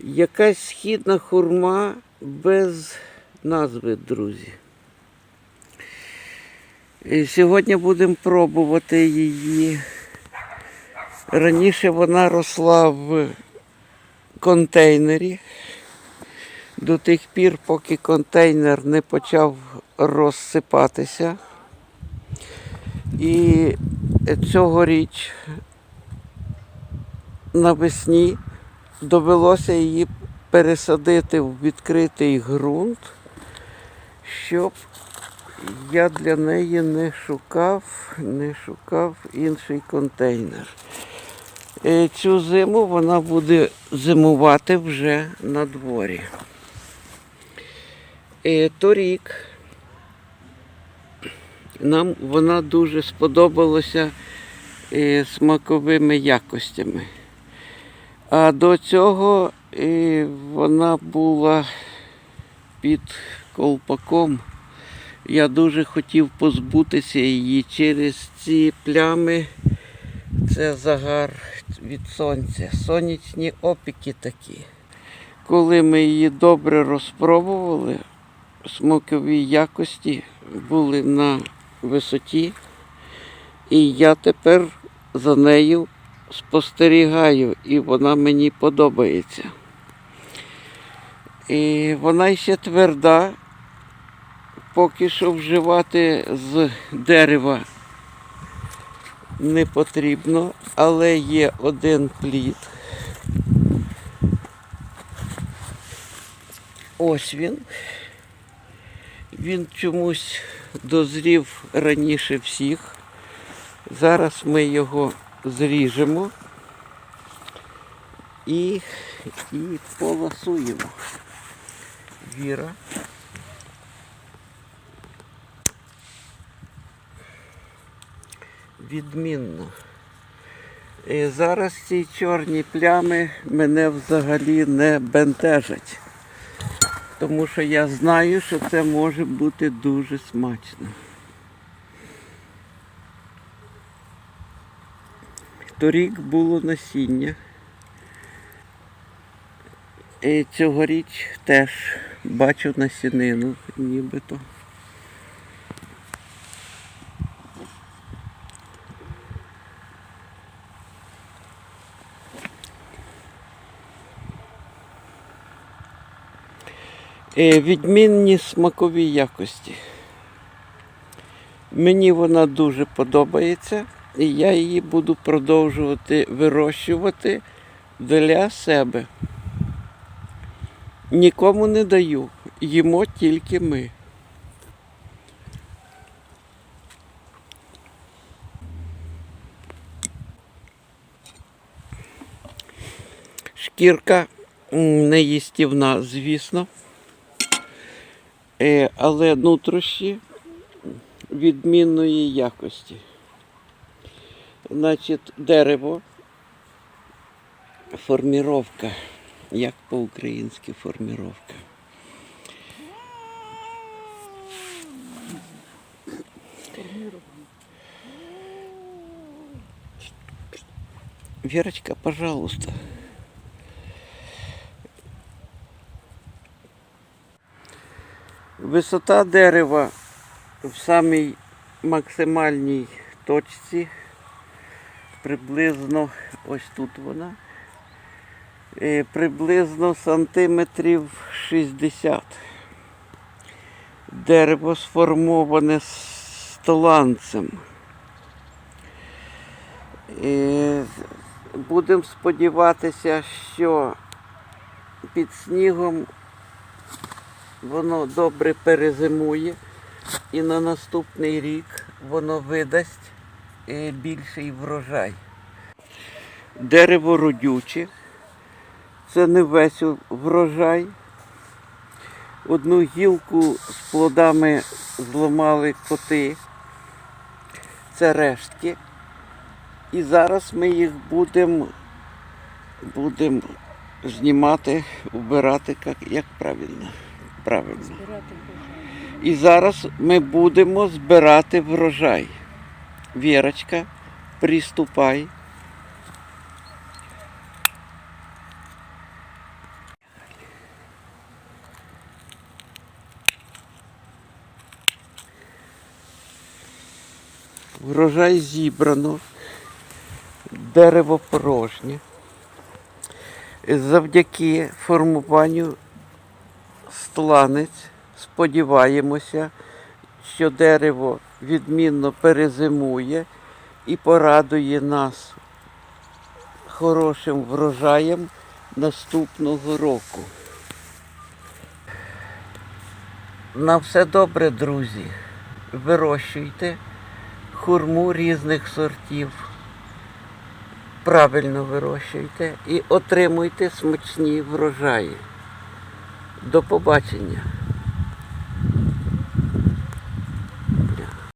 Якась східна хурма без назви, друзі. І сьогодні будемо пробувати її. Раніше вона росла в контейнері до тих пір, поки контейнер не почав розсипатися. І цьогоріч навесні довелося її пересадити в відкритий ґрунт, щоб я для неї не шукав, не шукав інший контейнер. Е, Цю зиму вона буде зимувати вже на дворі. Е, Торік нам вона дуже сподобалася е, смаковими якостями. А до цього е, вона була під колпаком. Я дуже хотів позбутися її через ці плями. Це загар від сонця. Сонячні опіки такі. Коли ми її добре розпробували, смакові якості були на висоті. І я тепер за нею спостерігаю, і вона мені подобається. І вона ще тверда, поки що вживати з дерева не потрібно, але є один плід. Ось він. Він чомусь дозрів раніше всіх. Зараз ми його зріжемо і, і поласуємо. Віра. Відмінно. І зараз ці чорні плями мене взагалі не бентежать. Тому що я знаю, що це може бути дуже смачно. Торік було насіння. І цьогоріч теж бачу насінину нібито. Е, Відмінні смакові якості. Мені вона дуже подобається, і я її буду продовжувати вирощувати для себе. Нікому не даю, їмо тільки ми. Шкірка неїстівна, звісно. Е, але нутрощі відмінної якості. Значить, дерево, форміровка. Як по-українськи форміровка. Верочка, пожалуйста. Висота дерева в самій максимальній точці. Приблизно ось тут вона. Е, Приблизно сантиметрів 60. Дерево сформоване столанцем. Будемо сподіватися, що під снігом воно добре перезимує і на наступний рік воно видасть е, більший врожай. Дерево родюче, це не весь врожай. Одну гілку з плодами зламали коти. Це рештки. І зараз ми їх будемо будем знімати, вбирати, як, як правильно. Правильно. І зараз ми будемо збирати врожай. Верочка, приступай. Врожай зібрано, дерево порожнє. Завдяки формуванню стланець сподіваємося що дерево відмінно перезимує і порадує нас хорошим врожаєм наступного року. На все добре, друзі. Вирощуйте хурму різних сортів. Правильно вирощуйте і отримуйте смачні врожаї. До побачення!